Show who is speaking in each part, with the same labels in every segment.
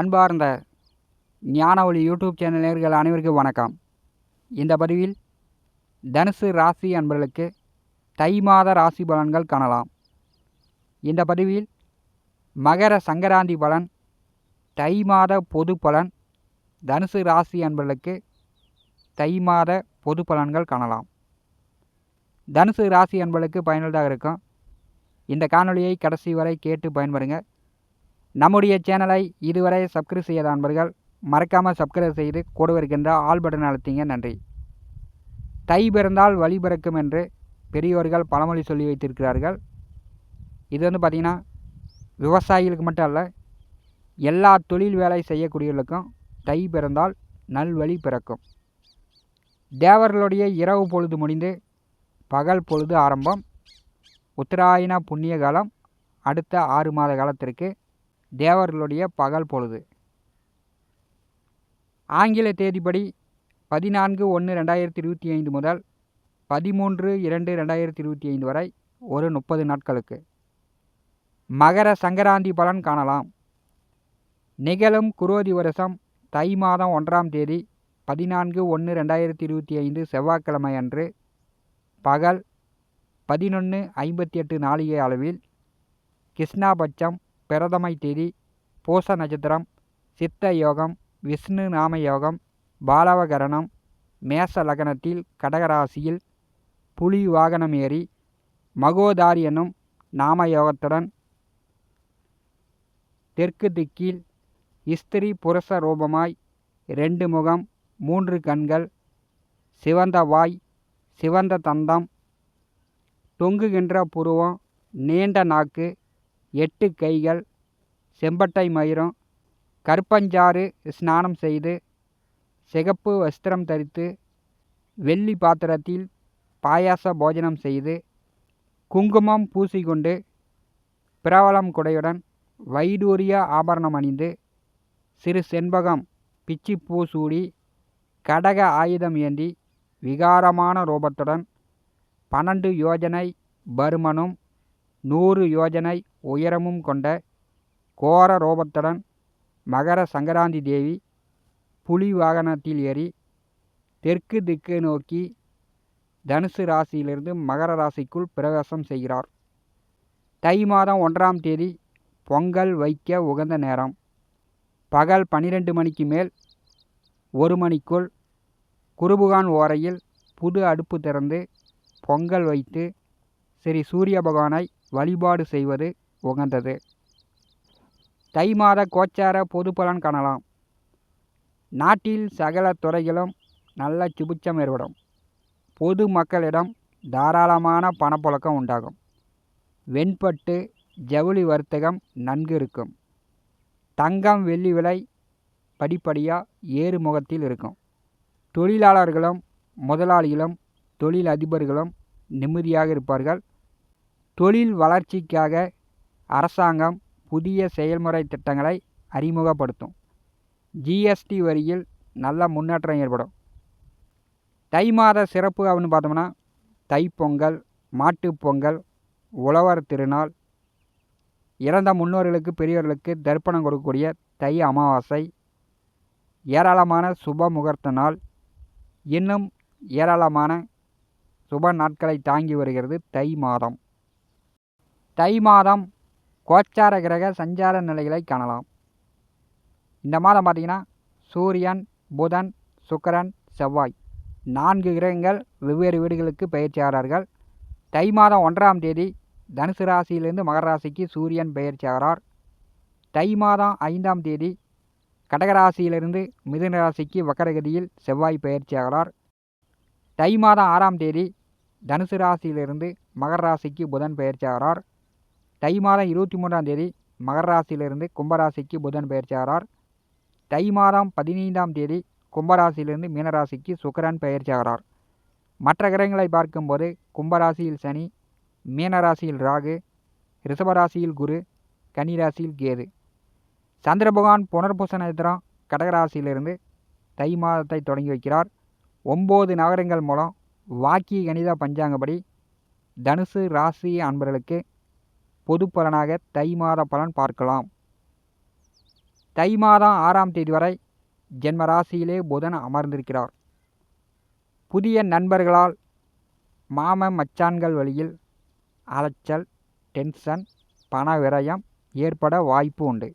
Speaker 1: அன்பார்ந்த ஞானவழி YouTube channel நேர்கள் அனைவருக்கும் வணக்கம். இந்த பதிவில் தனுசு ராசி அன்பர்களுக்கு தை மாத ராசி பலன்கள் காணலாம். இந்த பதிவில் மகர சங்கராந்தி பலன் தை மாத பொது பலன் தனுசு ராசி அன்பர்களுக்கு தை மாத பொது பலன்கள் காணலாம். தனுசு ராசி அன்பர்களுக்கு பயனுள்ளதாக இருக்கும். இந்த காணொலியை கடைசி வரை கேட்டு பயன்பெறுங்க. நம்முடைய சேனலை இதுவரை சப்ஸ்கிரைப் செய்யாத அன்பர்கள் மறக்காமல் சப்ஸ்கிரைப் செய்து கூட வருகின்ற ஆல் பட்டன் அழுத்திங்க நன்றி. தை பிறந்தால் வழி பிறக்கும் என்று பெரியோர்கள் பழமொழி சொல்லி வைத்திருக்கிறார்கள். இது வந்து பார்த்திங்கன்னா விவசாயிகளுக்கு மட்டும் அல்ல எல்லா தொழில் வேலை செய்யக்கூடியவர்களுக்கும் தை பிறந்தால் நல்வழி பிறக்கும். தேவர்களுடைய இரவு பொழுது முடிந்து பகல் பொழுது ஆரம்பம் உத்தராயண புண்ணிய காலம் அடுத்த ஆறு மாத காலத்திற்கு தேவர்களுடைய பகல் பொழுது. ஆங்கில தேதிப்படி பதினான்கு ஒன்று ரெண்டாயிரத்தி இருபத்தி ஐந்து முதல் பதிமூன்று இரண்டு ரெண்டாயிரத்தி இருபத்தி ஐந்து வரை ஒரு முப்பது நாட்களுக்கு. மகர சங்கராந்தி பலன் காணலாம். நிகழும் குரோதி வருஷம் தை மாதம் ஒன்றாம் தேதி பதினான்கு ஒன்று ரெண்டாயிரத்தி இருபத்தி ஐந்து செவ்வாய்க்கிழமை அன்று பகல் பதினொன்று ஐம்பத்தி எட்டு நாளிகை அளவில் கிருஷ்ணாபட்சம் பிரதமை தேதி பூச நட்சத்திரம் சித்த யோகம் விஷ்ணு நாம யோகம் பாலவகரணம் மேச லக்னத்தில் கடகராசியில் புலி வாகனம் ஏறி மகோதாரி எனும் நாம யோகத்துடன் தெற்கு திக்கில் ஸ்திரீ புருஷ ரூபமாய் ரெண்டு முகம் மூன்று கண்கள் சிவந்த வாய் சிவந்த தந்தம் தொங்குகின்ற புருவம் நீண்ட நாக்கு எட்டு கைகள் செம்பட்டை மயிரும் கருப்பஞ்சாறு ஸ்நானம் செய்து சிகப்பு வஸ்திரம் தரித்து வெள்ளி பாத்திரத்தில் பாயாச போஜனம் செய்து குங்குமம் பூசிக்கொண்டு பிரபலம் குடையுடன் வைடூரிய ஆபரணம் அணிந்து சிறு செண்பகம் பிச்சி பூ சூடி கடக ஆயுதம் ஏந்தி விகாரமான ரூபத்துடன் பன்னெண்டு யோஜனை பருமனும் நூறு யோஜனை உயரமும் கொண்ட கோர ரோபத்துடன் மகர சங்கராந்தி தேவி புலி வாகனத்தில் ஏறி தெற்கு திக்கு நோக்கி தனுசு ராசியிலிருந்து மகர ராசிக்குள் பிரவேசம் செய்கிறார். தை மாதம் ஒன்றாம் தேதி பொங்கல் வைக்க உகந்த நேரம். பகல் பன்னிரெண்டு மணிக்கு மேல் ஒரு மணிக்குள் குருபுகான் ஓரையில் புது அடுப்பு திறந்து பொங்கல் வைத்து ஸ்ரீ சூரிய பகவானை வழிபாடு செய்வது உகந்தது தை மாத கோச்சார பொது பலன் காணலாம். நாட்டில் சகல துறைகளும் நல்ல சுபிச்சம் ஏற்படும். பொது மக்களிடம் தாராளமான பணப்புழக்கம் உண்டாகும். வெண்பட்டு ஜவுளி வர்த்தகம் நன்கு இருக்கும். தங்கம் வெள்ளி விலை படிப்படியாக ஏறுமுகத்தில் இருக்கும். தொழிலாளர்களும் முதலாளிகளும் தொழில் அதிபர்களும் நிம்மதியாக இருப்பார்கள். தொழில் வளர்ச்சிக்காக அரசாங்கம் புதிய செயல்முறை திட்டங்களை அறிமுகப்படுத்தும். ஜிஎஸ்டி வரியில் நல்ல முன்னேற்றம் ஏற்படும். தை மாத சிறப்பு அப்படின்னு பார்த்தோம்னா தைப்பொங்கல் மாட்டுப்பொங்கல் உழவர் திருநாள் இறந்த முன்னோர்களுக்கு பெரியவர்களுக்கு தர்ப்பணம் கொடுக்கக்கூடிய தை அமாவாசை ஏராளமான சுப முகூர்த்த நாள் இன்னும் ஏராளமான சுப நாட்களை தாங்கி வருகிறது தை மாதம். தை மாதம் கோச்சார கிரக சஞ்சார நிலைகளை காணலாம். இந்த மாதம் பார்த்திங்கன்னா சூரியன் புதன் சுக்கரன் செவ்வாய் நான்கு கிரகங்கள் வெவ்வேறு வீடுகளுக்கு பயிற்சியாகிறார்கள் தை மாதம் ஒன்றாம் தேதி தனுசு ராசியிலிருந்து மகர ராசிக்கு சூரியன் பயிற்சியாகிறார் தை மாதம் ஐந்தாம் தேதி கடகராசியிலிருந்து மிதுன ராசிக்கு வக்கரகதியில் செவ்வாய் பயிற்சியாகிறார் தை மாதம் ஆறாம் தேதி தனுசு ராசியிலிருந்து மகர ராசிக்கு புதன் பயிற்சியாகிறார் தை மாதம் இருபத்தி மூன்றாம் தேதி மகர ராசியிலிருந்து கும்பராசிக்கு புதன் பெயர்ச்சியாகிறார் தை மாதம் பதினைந்தாம் தேதி கும்பராசியிலிருந்து மீனராசிக்கு சுக்கரன் பெயர்ச்சியாகிறார் மற்ற கிரகங்களை பார்க்கும்போது கும்பராசியில் சனி மீனராசியில் ராகு ரிஷபராசியில் குரு கன்னிராசியில் கேது. சந்திர பகவான் புனர்பூச நட்சத்திரம் கடகராசியிலிருந்து தை மாதத்தை தொடங்கி வைக்கிறார். ஒம்பது நகரங்கள் மூலம் வாக்கிய கணித பஞ்சாங்கப்படி தனுசு ராசி அன்பர்களுக்கு பொது பலனாக தை மாத பலன் பார்க்கலாம். தை மாதம் ஆறாம் தேதி வரை ஜென்ம ராசியிலே புதன் அமர்ந்திருக்கிறார். புதிய நண்பர்களால் மாம மச்சான்கள் வழியில் அலைச்சல் டென்ஷன் பண விரயம் ஏற்பட வாய்ப்பு உண்டு.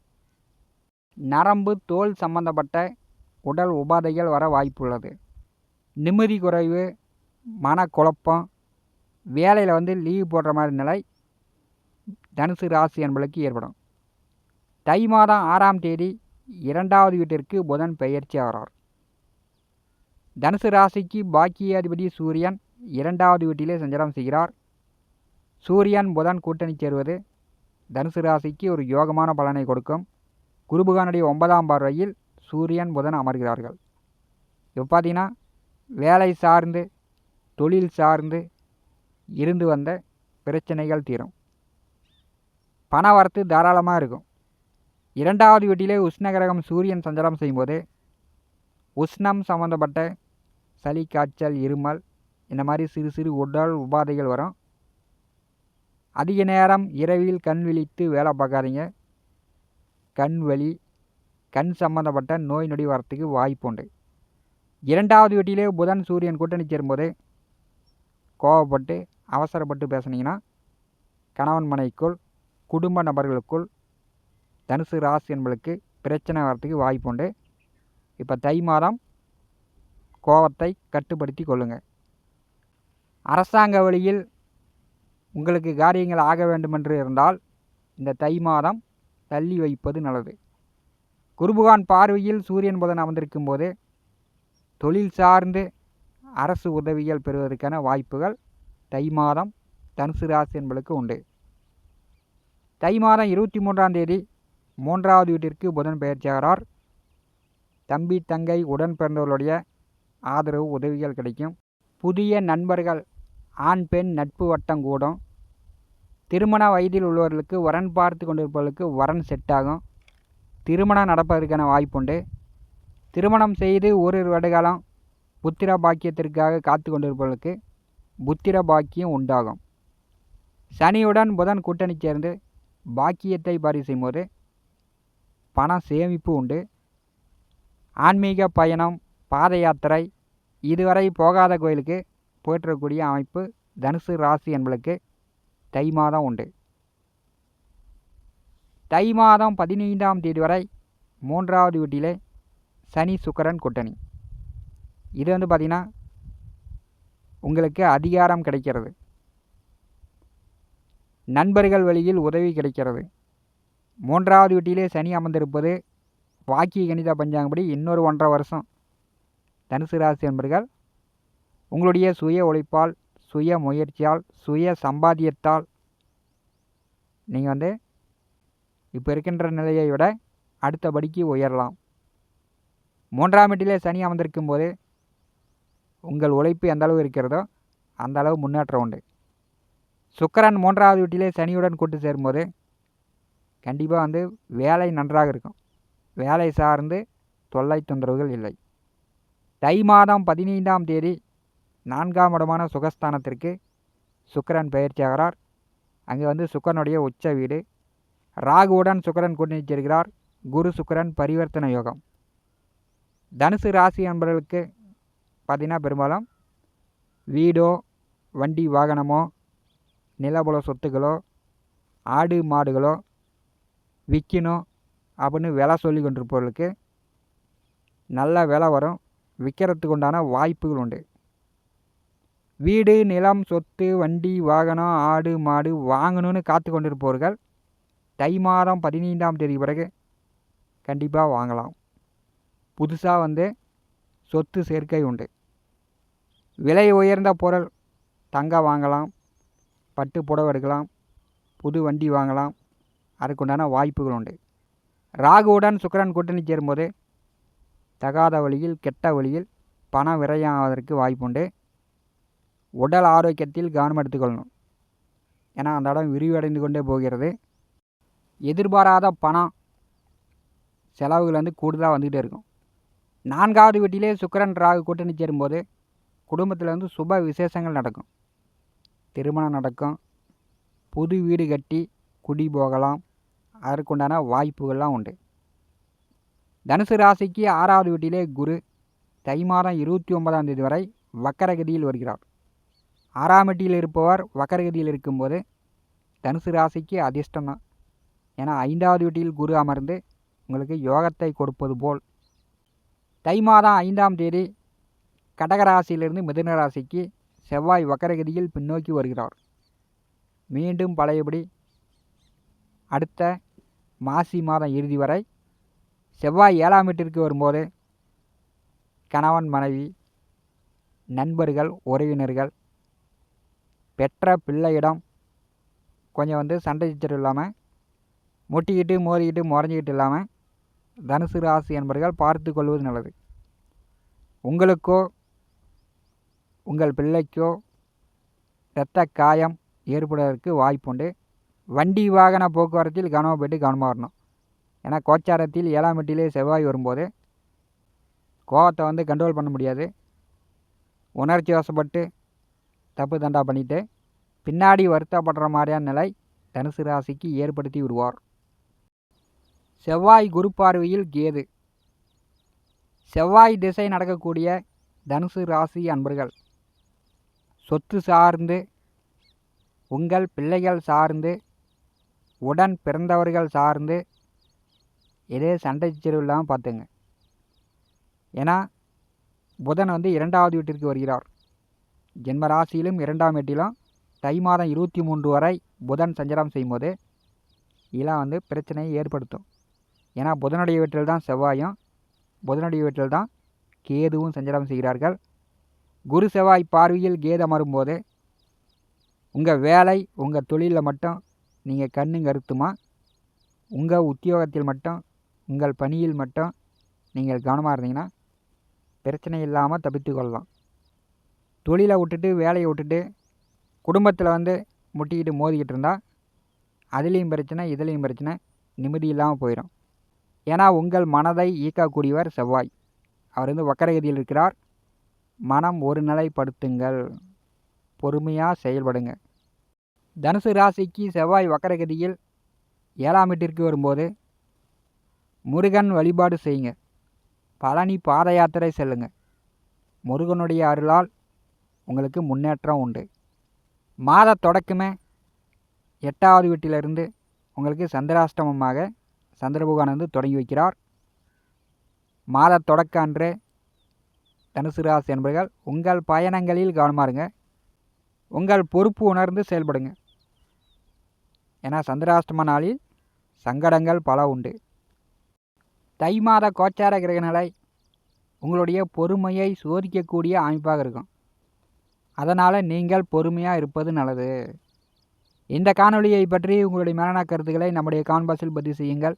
Speaker 1: நரம்பு தோல் சம்பந்தப்பட்ட உடல் உபாதைகள் வர வாய்ப்புள்ளது நிம்மதி குறைவு மனக்குழப்பம் வேலையில் வந்து லீவ் போடுற மாதிரி நிலை தனுசு ராசி என்பளுக்கு ஏற்படும். தை மாதம் ஆறாம் தேதி இரண்டாவது வீட்டிற்கு புதன் பெயர்ச்சி ஆகிறார். தனுசு ராசிக்கு பாக்கியாதிபதி சூரியன் இரண்டாவது வீட்டிலே சஞ்சாரம் செய்கிறார். சூரியன் புதன் கூட்டணி சேருவது தனுசு ராசிக்கு ஒரு யோகமான பலனை கொடுக்கும். குருபுகானுடைய ஒன்பதாம் பார்வையில் சூரியன் புதன் அமர்கிறார்கள். இப்போ பார்த்தீங்கன்னா வேலை சார்ந்து தொழில் சார்ந்து இருந்து வந்த பிரச்சனைகள் தீரும். பண வரத்து தாராளமாக இருக்கும். இரண்டாவது வீட்டிலே உஷ்ணகிரகம் சூரியன் சஞ்சாரம் செய்யும்போது உஷ்ணம் சம்மந்தப்பட்ட சளி காய்ச்சல் இருமல் இந்த மாதிரி சிறு சிறு உடல் உபாதைகள் வரும். அதிக நேரம் இரவில் கண் விழித்து வேலை பார்க்காதீங்க. கண் வலி கண் சம்மந்தப்பட்ட நோய் நொடி வரத்துக்கு வாய்ப்பு உண்டு. இரண்டாவது வீட்டிலே புதன் சூரியன் கூட்டணி சேரும்போது கோவப்பட்டு அவசரப்பட்டு பேசுனீங்கன்னா கணவன் மனைக்குள் குடும்ப நபர்களுக்குள் தனுசு ராசி என்பளுக்கு பிரச்சனை வர்றதுக்கு வாய்ப்பு உண்டு. இப்போ தை மாதம் கோபத்தை கட்டுப்படுத்தி கொள்ளுங்கள் அரசாங்க வழியில் உங்களுக்கு காரியங்கள் ஆக வேண்டுமென்று இருந்தால் இந்த தை மாதம் தள்ளி வைப்பது நல்லது. குருபுகான் பார்வையில் சூரியன் புதன் அமர்ந்திருக்கும் போது தொழில் சார்ந்து அரசு உதவிகள் பெறுவதற்கான வாய்ப்புகள் தை மாதம் தனுசு ராசி என்பளுக்கு உண்டு. தை மாதம் இருபத்தி மூன்றாம் தேதி மூன்றாவது வீட்டிற்கு புதன் பெயர்ச்சியாகிறார் தம்பி தங்கை உடன் பிறந்தவர்களுடைய ஆதரவு உதவிகள் கிடைக்கும். புதிய நண்பர்கள் ஆண் பெண் நட்பு வட்டம் கூடும். திருமண வயதில் உள்ளவர்களுக்கு வரன் பார்த்து கொண்டிருப்பவர்களுக்கு வரன் செட் ஆகும். திருமணம் நடப்பதற்கான வாய்ப்புண்டு திருமணம் செய்து ஒரு வருடகாலம் புத்திர பாக்கியத்திற்காக காத்து கொண்டிருப்பவர்களுக்கு புத்திர பாக்கியம் உண்டாகும். சனியுடன் புதன் கூட்டணி சேர்ந்து பாக்கியத்தை பரிசு போது பண சேமிப்பு உண்டு. ஆன்மீக பயணம் பாத யாத்திரை இதுவரை போகாத கோயிலுக்கு போற்றக்கூடிய அமைப்பு தனுசு ராசி என்பளுக்கு தை மாதம் உண்டு. தை மாதம் பதினைந்தாம் தேதி வரை மூன்றாவது வீட்டிலே சனி சுக்கரன் கூட்டணி. இது வந்து பார்த்திங்கன்னா உங்களுக்கு அதிகாரம் கிடைக்கிறது. நண்பர்கள் வழியில் உதவி கிடைக்கிறது. மூன்றாவது வீட்டிலே சனி அமர்ந்திருப்பது வாக்கிய கணித பஞ்சாங்கப்படி இன்னொரு ஒன்றரை வருஷம். தனுசு ராசி என்பர்கள் உங்களுடைய சுய உழைப்பால் சுய முயற்சியால் சுய சம்பாத்தியத்தால் நீங்கள் வந்து இப்போ இருக்கின்ற நிலையை விட அடுத்தபடிக்கு உயரலாம். மூன்றாம் வீட்டிலே சனி அமர்ந்திருக்கும் போது உங்கள் உழைப்பு எந்த அளவு இருக்கிறதோ அந்த அளவு முன்னேற்றம் உண்டு. சுக்கரன் மூன்றாவது வீட்டிலே சனியுடன் கூட்டு சேரும்போது கண்டிப்பாக வந்து வேலை நன்றாக இருக்கும். வேலை சார்ந்து தொல்லை தொந்தரவுகள் இல்லை. தை மாதம் பதினைந்தாம் தேதி நான்காம் இடமான சுகஸ்தானத்திற்கு சுக்கரன் பயிற்சியாகிறார் அங்கே வந்து சுக்கரனுடைய உச்ச வீடு. ராகுவுடன் சுக்கரன் கூட்டணி சேர்கிறார் குரு சுக்கரன் பரிவர்த்தனை யோகம். தனுசு ராசி என்பவர்களுக்கு பார்த்திங்கன்னா பெரும்பாலும் வீடோ வண்டி வாகனமோ நிலபுல சொத்துக்களோ ஆடு மாடுகளோ விற்கணும் அப்படின்னு விலை சொல்லி கொண்டிருப்பவர்களுக்கு நல்ல விலை வரும். விற்கிறதுக்கு உண்டான வாய்ப்புகள் உண்டு. வீடு நிலம் சொத்து வண்டி வாகனம் ஆடு மாடு வாங்கணும்னு காத்து கொண்டிருப்பவர்கள் தை மாதம் பதினைந்தாம் தேதி பிறகு கண்டிப்பாக வாங்கலாம். புதுசாக வந்து சொத்து சேர்க்கை உண்டு. விலை உயர்ந்த பொருள் தங்கம் வாங்கலாம். பட்டு புடவை எடுக்கலாம் புது வண்டி வாங்கலாம் அதற்குண்டான வாய்ப்புகள் உண்டு ராகுவுடன் சுக்கரன் கூட்டணி சேரும்போது தகாத வழியில் கெட்ட வழியில் பணம் விரையாவதற்கு வாய்ப்புண்டு. உடல் ஆரோக்கியத்தில் கவனம் எடுத்துக்கொள்ளணும். ஏன்னா அந்த இடம் விரிவடைந்து கொண்டே போகிறது. எதிர்பாராத பணம் செலவுகள் வந்து கூடுதலாக வந்துக்கிட்டே இருக்கும். நான்காவது வீட்டிலே சுக்கரன் ராகு கூட்டணி சேரும்போது குடும்பத்தில் வந்து சுப விசேஷங்கள் நடக்கும். திருமணம் நடக்கும். புது வீடு கட்டி குடி போகலாம். அதற்குண்டான வாய்ப்புகள்லாம் உண்டு. தனுசு ராசிக்கு ஆறாவது வீட்டிலே குரு தை மாதம் இருபத்தி ஒன்பதாம் தேதி வரை வக்கரகதியில் வருகிறார். ஆறாம் வீட்டில் இருப்பவர் வக்கரகதியில் இருக்கும்போது தனுசு ராசிக்கு அதிர்ஷ்டம் தான். ஏன்னா ஐந்தாவது வீட்டில் குரு அமர்ந்து உங்களுக்கு யோகத்தை கொடுப்பது போல். தை மாதம் ஐந்தாம் தேதி கடகராசியிலிருந்து மிதுன ராசிக்கு செவ்வாய் வக்கரகதியில் பின்னோக்கி வருகிறார். மீண்டும் பழையபடி அடுத்த மாசி மாதம் இறுதி வரை செவ்வாய் ஏழாம் வீட்டிற்கு வரும்போது கணவன் மனைவி நண்பர்கள் உறவினர்கள் பெற்ற பிள்ளையிடம் கொஞ்சம் வந்து சண்டை சச்சரவு இல்லாமல் முட்டிக்கிட்டு மோதிக்கிட்டு முறைஞ்சிக்கிட்டு இல்லாமல் தனுசு ராசி என்பர்கள் பார்த்து கொள்வது நல்லது. உங்களுக்கோ உங்கள் பிள்ளைக்கோ இரத்த காயம் ஏற்படுவதற்கு வாய்ப்புண்டு. வண்டி வாகன போக்குவரத்தில் கவனமாக போய்ட்டு கவனமாக வரணும் ஏன்னா கோச்சாரத்தில் ஏழாம் செவ்வாய் வரும்போது கோவத்தை வந்து கண்ட்ரோல் பண்ண முடியாது. உணர்ச்சி வசப்பட்டு தப்பு தண்டா பண்ணிவிட்டு பின்னாடி வருத்தப்படுற மாதிரியான நிலை தனுசு ராசிக்கு ஏற்படுத்தி விடுவார். செவ்வாய் குரு பார்வையில் கேது. செவ்வாய் திசை நடக்கக்கூடிய தனுசு ராசி அன்பர்கள் சொத்து சார்ந்து உங்கள் பிள்ளைகள் சார்ந்து உடன் பிறந்தவர்கள் சார்ந்து இதே சண்டை சச்சரவு இல்லாமல் பார்த்துங்க. ஏன்னா புதன் வந்து இரண்டாவது வீட்டிற்கு வருகிறார். ஜென்ம ராசியிலும் இரண்டாம் வீட்டிலும் தை மாதம் இருபத்தி மூன்று வரை புதன் சஞ்சாரம் செய்யும்போது இதெல்லாம் வந்து பிரச்சனையை ஏற்படுத்தும். ஏன்னா புதனுடைய வீட்டில் தான் செவ்வாயும் புதனுடைய வீட்டில் தான் கேதுவும் சஞ்சாரம் செய்கிறார்கள். குரு செவ்வாய் பார்வையில் கேது அமரும்போது உங்கள் வேலை உங்கள் தொழிலில் மட்டும் நீங்கள் கண்ணு கருத்துமா? உங்கள் உத்தியோகத்தில் மட்டும் உங்கள் பணியில் மட்டும் நீங்கள் கவனமாக இருந்தீங்கன்னா பிரச்சனை இல்லாமல் தப்பித்து கொள்ளலாம். தொழிலை விட்டுட்டு வேலையை விட்டுட்டு குடும்பத்தில் வந்து முட்டிக்கிட்டு மோதிக்கிட்டு இருந்தால் அதுலேயும் பிரச்சனை இதுலேயும் பிரச்சனை நிம்மதி இல்லாமல் போயிடும் ஏன்னா உங்கள் மனதை ஈக்கக்கூடியவர் செவ்வாய். அவர் வந்து வக்கரகதியில் இருக்கிறார். மனம் ஒரு நிலைப்படுத்துங்கள். பொறுமையாக செயல்படுங்க. தனுசு ராசிக்கு செவ்வாய் வக்கரகதியில் ஏழாம் வீட்டிற்கு வரும்போது முருகன் வழிபாடு செய்யுங்க. பழனி பாத யாத்திரை செல்லுங்க. முருகனுடைய அருளால் உங்களுக்கு முன்னேற்றம் உண்டு. மாத தொடக்கமே எட்டாவது வீட்டிலிருந்து உங்களுக்கு சந்திராஷ்டமமாக சந்திர பகவான் வந்து தொடங்கி வைக்கிறார். மாத தொடக்க அன்று தனுசு ராசி என்பர்கள் உங்கள் பயணங்களில் கவனமாக இருங்க உங்கள் பொறுப்பு உணர்ந்து செயல்படுங்க. ஏன்னா சந்திராஷ்டம நாளில் சங்கடங்கள் பல உண்டு. தை மாத கோச்சார கிரகநிலை உங்களுடைய பொறுமையை சோதிக்கக்கூடிய அமைப்பாக இருக்கும். அதனால் நீங்கள் பொறுமையாக இருப்பது நல்லது. இந்த காணொலியை பற்றி உங்களுடைய மேலான கருத்துக்களை நம்முடைய கான்பாஸில் பதிவு செய்யுங்கள்.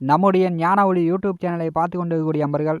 Speaker 1: நம்முடைய ஞான ஒளி யூடியூப் சேனலை பார்த்து கொண்டு இருக்கக்கூடிய அன்பர்கள்